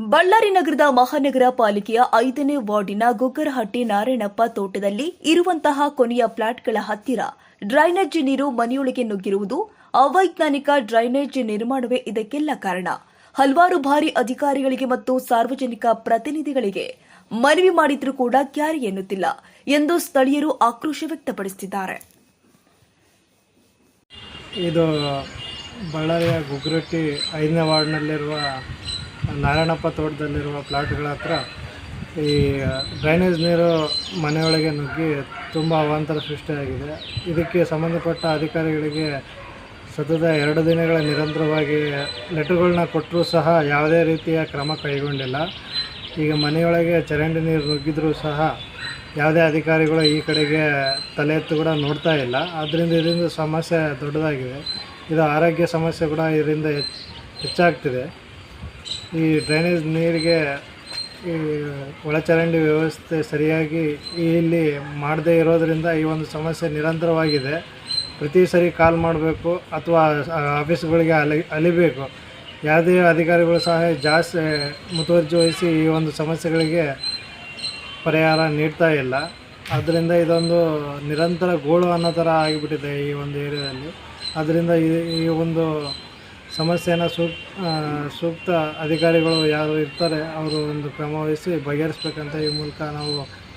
ಬಳ್ಳಾರಿ ನಗರದ ಮಹಾನಗರ ಪಾಲಿಕೆಯ ಐದನೇ ವಾರ್ಡಿನ ಗೊಗ್ಗರಹಟ್ಟಿ ನಾರಾಯಣಪ್ಪ ತೋಟದಲ್ಲಿ ಇರುವಂತಹ ಕೊನೆಯ ಫ್ಲಾಟ್ಗಳ ಹತ್ತಿರ ಡ್ರೈನೇಜ್ ನೀರು ಮನೆಯೊಳಗೆ ನುಗ್ಗಿರುವುದು, ಅವೈಜ್ಞಾನಿಕ ಡ್ರೈನೇಜ್ ನಿರ್ಮಾಣವೇ ಇದಕ್ಕೆಲ್ಲ ಕಾರಣ. ಹಲವಾರು ಬಾರಿ ಅಧಿಕಾರಿಗಳಿಗೆ ಮತ್ತು ಸಾರ್ವಜನಿಕ ಪ್ರತಿನಿಧಿಗಳಿಗೆ ಮನವಿ ಮಾಡಿದ್ರೂ ಕೂಡ ಕ್ಯಾರಿ ಎನ್ನುತ್ತಿಲ್ಲ ಎಂದು ಸ್ಥಳೀಯರು ಆಕ್ರೋಶ ವ್ಯಕ್ತಪಡಿಸುತ್ತಿದ್ದಾರೆ ಇದು ಬಳ್ಳಾರಿಯ ಗುಗ್ರಟ್ಟಿ ಐದನೇ ವಾರ್ಡ್ನಲ್ಲಿರುವ ನಾರಾಯಣಪ್ಪ ತೋಟದಲ್ಲಿರುವ ಪ್ಲಾಟ್ಗಳ ಹತ್ರ ಈ ಡ್ರೈನೇಜ್ ನೀರು ಮನೆಯೊಳಗೆ ನುಗ್ಗಿ ತುಂಬ ಅವಾಂತರ ಸೃಷ್ಟಿಯಾಗಿದೆ. ಇದಕ್ಕೆ ಸಂಬಂಧಪಟ್ಟ ಅಧಿಕಾರಿಗಳಿಗೆ ಸತತ ಎರಡು ದಿನಗಳ ನಿರಂತರವಾಗಿ ಲೆಟರ್ಗಳನ್ನ ಕೊಟ್ಟರೂ ಸಹ ಯಾವುದೇ ರೀತಿಯ ಕ್ರಮ ಕೈಗೊಂಡಿಲ್ಲ. ಈಗ ಮನೆಯೊಳಗೆ ಚರಂಡಿ ನೀರು ನುಗ್ಗಿದ್ರೂ ಸಹ ಯಾವುದೇ ಅಧಿಕಾರಿಗಳು ಈ ಕಡೆಗೆ ತಲೆ ಎತ್ತು ಕೂಡ ನೋಡ್ತಾ ಇಲ್ಲ. ಆದ್ದರಿಂದ ಇದರಿಂದ ಸಮಸ್ಯೆ ದೊಡ್ಡದಾಗಿದೆ. ಇದು ಆರೋಗ್ಯ ಸಮಸ್ಯೆ ಕೂಡ ಇದರಿಂದ ಹೆಚ್ಚ್ ಹೆಚ್ಚಾಗ್ತಿದೆ. ಈ ಡ್ರೈನೇಜ್ ನೀರಿಗೆ ಈ ಒಳಚರಂಡಿ ವ್ಯವಸ್ಥೆ ಸರಿಯಾಗಿ ಇಲ್ಲಿ ಮಾಡದೇ ಇರೋದರಿಂದ ಈ ಒಂದು ಸಮಸ್ಯೆ ನಿರಂತರವಾಗಿದೆ. ಪ್ರತಿ ಸರಿ ಕಾಲ್ ಮಾಡಬೇಕು ಅಥವಾ ಆಫೀಸ್ಗಳಿಗೆ ಅಲಿ, ಅಲಿಬೇಕು. ಯಾವುದೇ ಅಧಿಕಾರಿಗಳು ಸಹ ಜಾಸ್ತಿ ಮುತುವರ್ಜಿ ವಹಿಸಿ ಈ ಒಂದು ಸಮಸ್ಯೆಗಳಿಗೆ ಪರಿಹಾರ ನೀಡ್ತಾ ಇಲ್ಲ. ಆದ್ದರಿಂದ ಇದೊಂದು ನಿರಂತರ ಗೋಳು ಅನ್ನೋ ಥರ ಆಗಿಬಿಟ್ಟಿದೆ ಈ ಒಂದು ಏರಿಯಾದಲ್ಲಿ. ಆದ್ದರಿಂದ ಈ ಈ ಒಂದು ಸಮಸ್ಯೆನ ಸೂಕ್ ಸೂಕ್ತ ಅಧಿಕಾರಿಗಳು ಯಾರು ಇರ್ತಾರೆ ಅವರು ಒಂದು ಕ್ರಮವಹಿಸಿ ಬಗೆಹರಿಸ್ಬೇಕಂತ ಈ ಮೂಲಕ ನಾವು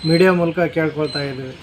ಮೀಡಿಯಾ ಮೂಲಕ ಕೇಳ್ಕೊಳ್ತಾ ಇದ್ದೀವಿ.